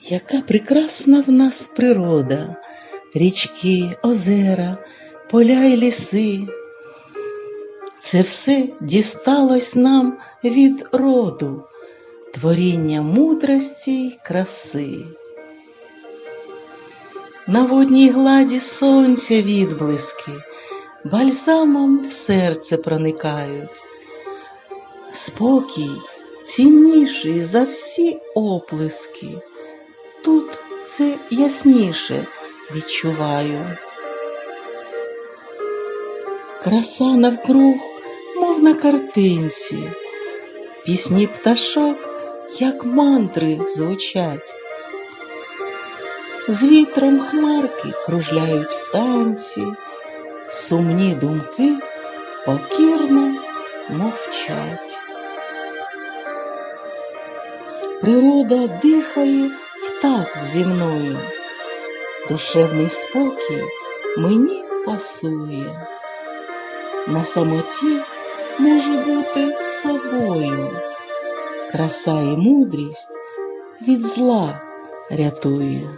Яка прекрасна в нас природа, річки, озера, поля й ліси. Це все дісталось нам від роду, творіння мудрості й краси. На водній гладі сонця відблиски, бальзамом в серце проникають. Спокій цінніший за всі оплески. Тут це ясніше відчуваю. Краса навкруг, мов на картинці, пісні пташок, як мантри звучать. З вітром хмарки кружляють в танці, сумні думки покірно мовчать. Природа дихає в такт зі мною, душевний спокій мені пасує. На самоті можу бути собою, краса і мудрість від зла рятує.